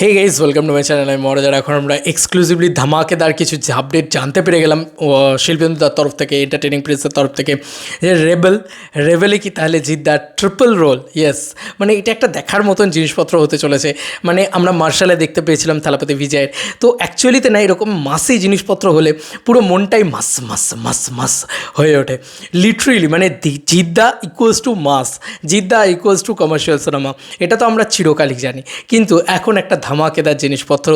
Hey guys welcome to my channel আমি মহারাজার এখন আমরা এক্সক্লুসিভলি ধামাকেদার কিছু আপডেট জানতে পেরে গেলাম। ও, শিল্পেন্দুদার তরফ থেকে এন্টারটেনিং প্রেসের তরফ থেকে। যে রেবেল রেবেলে কি তাহলে জিদ্দার ট্রিপল রোল ইয়েস মানে এটা একটা দেখার মতন জিনিসপত্র হতে চলেছে। মানে আমরা মার্শালে দেখতে পেয়েছিলাম থালাপতি বিজয়ের। তো অ্যাকচুয়ালিতে না এরকম মাসি জিনিসপত্র হলে পুরো মনটাই মাস মাস মাস মাস হয়ে ওঠে। লিটারেলি মানে জিদ্দা ইকুয়ালস টু মাস জিদ্দা ইকুয়ালস টু কমার্শিয়াল সিনেমা এটা তো আমরা চিরকালই জানি। কিন্তু এখন একটা ধামাকেদার জিনিসপত্র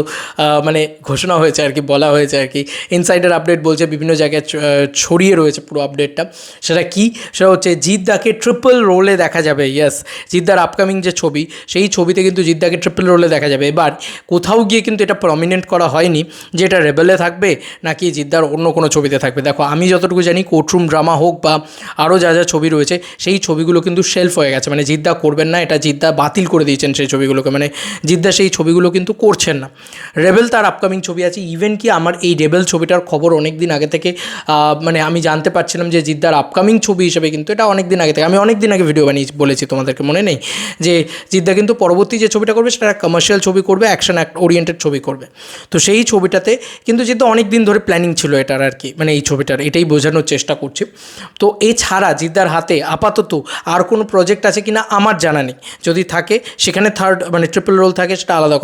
মানে ঘোষণা হয়েছে আর কি, বলা হয়েছে আর কি। ইনসাইডার আপডেট বলছে, বিভিন্ন জায়গায় ছড়িয়ে রয়েছে পুরো আপডেটটা সেটা কি? সেটা হচ্ছে জিদ্দাকে ট্রিপল রোলে দেখা যাবে ইয়াস জিদ্দার আপকামিং যে ছবি, সেই ছবিতে কিন্তু জিদ্দাকে ট্রিপল রোলে দেখা যাবে। এবার, কোথাও গিয়ে কিন্তু এটা প্রমিনেন্ট করা হয়নি যে এটা রেবেলে থাকবে নাকি জিদ্দার অন্য কোনো ছবিতে থাকবে। দেখো, আমি যতটুকু জানি কোর্টরুম ড্রামা হোক বা আরও যা যা ছবি রয়েছে, সেই ছবিগুলো কিন্তু শেলফ হয়ে গেছে। মানে জিদ্দা করবেন না, এটা জিদ্দা বাতিল করে দিয়েছেন সেই ছবিগুলোকে। মানে জিদ্দা সেই ছবিগুলো কিন্তু করছেন না। রেবেল তার আপকামিং ছবি আছে। ইভেন কি আমার এই রেবেল ছবিটার খবর অনেক দিন আগে থেকে মানে আমি জানতে পারছিলাম যে জিদ্দার আপকামিং ছবি হিসেবে কিন্তু এটা অনেক দিন আগে থেকে, আমি অনেক দিন আগে ভিডিও বানিয়ে বলেছি তোমাদেরকে, মনে নেই? যে জিদ্দা কিন্তু পরবর্তী যে ছবিটা করবে সেটা কমার্শিয়াল ছবি করবে অ্যাকশন ওরিয়েন্টেড ছবি করবে। তো সেই ছবিটাতে কিন্তু জিদ্দা অনেক দিন ধরে প্ল্যানিং ছিল এটার আর কি মানে এই ছবিটার, এটাই বোঝানোর চেষ্টা করছি। তো এছাড়া জিদ্দার হাতে আপাতত আর কোনো প্রজেক্ট আছে কিনা আমার জানা নেই। যদি থাকে, সেখানে থার্ড মানে ট্রিপল রোল থাকে, সেটা আলাদা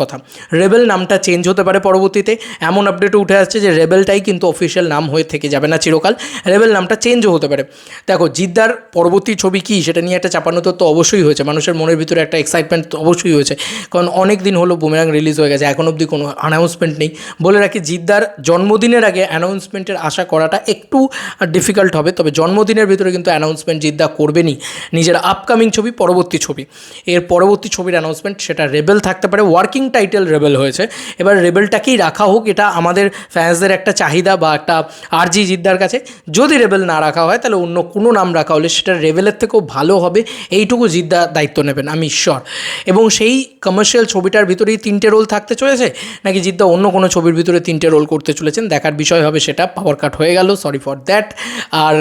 রেবেল নামটা চেঞ্জ হতে পারে পরবর্তীতে। এমন আপডেটও উঠে আসছে যে রেবেলটাই কিন্তু অফিসিয়াল নাম হয়ে থেকে যাবে না চিরকাল। রেবেল নামটা চেঞ্জও হতে পারে। দেখো, জিদ্দার পরবর্তী ছবি কী সেটা নিয়ে একটা চাপানো তো অবশ্যই হয়েছে। মানুষের মনের ভিতরে একটা এক্সাইটমেন্ট অবশ্যই হয়েছে। কারণ অনেক দিন হলো বুমেরাং রিলিজ হয়ে গেছে। এখন অবধি কোনো অ্যানাউন্সমেন্ট নেই। বলে রাখি, জিদ্দার জন্মদিনের আগে অ্যানাউন্সমেন্টের আশা করাটা একটু ডিফিকাল্ট হবে। তবে জন্মদিনের ভিতরে কিন্তু অ্যানাউন্সমেন্ট জিদ্দা করবেনই। নিজের আপকামিং ছবি, পরবর্তী ছবি। এর পরবর্তী ছবির অ্যানাউন্সমেন্ট সেটা রেবেল থাকতে পারে। ওয়ার্কিং টাইটেল রেবেল হয়েছে। এবার রেবেলটাকেই রাখা হোক, এটা আমাদের ফ্যান্সদের একটা চাহিদা বা একটা আরজি জিদ্দার কাছে। যদি রেবেল না রাখা হয়, তাহলে অন্য কোনো নাম রাখা হলে সেটা রেবেলের থেকেও ভালো হবে, এইটুকু জিদ্দা দায়িত্ব নেবেন, আমি ঈশ্বর এবং সেই কমার্শিয়াল ছবিটার ভিতরেই তিনটে রোল থাকতে চলেছে? নাকি জিদ্দা অন্য কোনো ছবির ভিতরে তিনটে রোল করতে চলেছেন? দেখার বিষয় হবে সেটা পাওয়ার কাট হয়ে গেল সরি ফর দ্যাট আর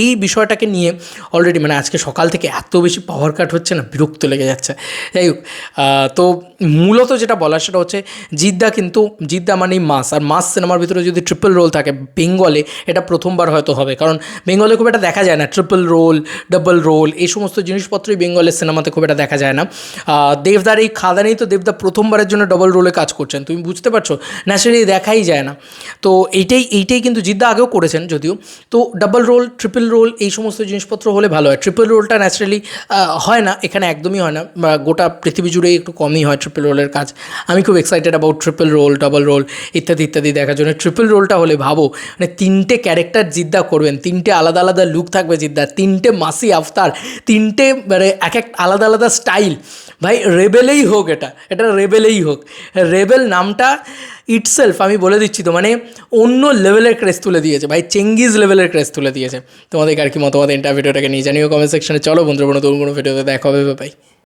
এই বিষয়টাকে নিয়ে অলরেডি মানে আজকে সকাল থেকে এত বেশি পাওয়ার কাট হচ্ছে না, বিরক্ত লেগে যাচ্ছে। যাই হোক তো মূলত যেটা বলার সেটা হচ্ছে জিদ্দা কিন্তু, জিদ্দা মানেই মাস আর মাস সিনেমার ভিতরে যদি ট্রিপল রোল থাকে, বেঙ্গলে এটা প্রথমবার হয়তো হবে। কারণ বেঙ্গলে খুব একটা দেখা যায় না। ট্রিপল রোল ডাবল রোল এই সমস্ত জিনিসপত্রই বেঙ্গলের সিনেমাতে খুব একটা দেখা যায় না। দেবদার এই খাদানেই তো দেবদা প্রথমবারের জন্য ডবল রোলে কাজ করছেন। তুমি বুঝতে পারছ? ন্যাচারালি দেখাই যায় না। তো এইটাই এইটাই কিন্তু জিদ্দা আগেও করেছেন যদিও। তো ডাবল রোল ট্রিপল রোল এই সমস্ত জিনিসপত্র হলে ভালো হয়। ট্রিপল রোলটা ন্যাচারালি হয় না। এখানে একদমই হয় না। গোটা পৃথিবী জুড়ে একটু কমই হয় ট্রিপল রোলের কাজ। আমি খুব excited about triple role double role ইত্যাদি ইত্যাদি দেখার জন্য। ট্রিপল রোলটা হলে ভাবো মানে তিনটে ক্যারেক্টার জিদ্দা করবেন, তিনটে আলাদা আলাদা লুক থাকবে জিদ্দা তিনটে মাসি আফতার, তিনটে মানে এক এক আলাদা আলাদা স্টাইল ভাই রেবেলেই হোক এটা এটা রেবেলেই হোক। রেবেল নামটা ইটসেলফ আমি বলে দিচ্ছি তো মানে অন্য লেভেলের ক্রেস তুলে দিয়েছে। ভাই চেঙ্গিজ লেভেলের ক্রেস তুলে দিয়েছে। তোমাদের আর কি মতামত? ইন্টারভিউটাকে নিয়ে জানিও কমেন্ট সেকশনে চলো বন্ধুরা নতুন কোনো ভিডিওতে দেখা হবে ভাই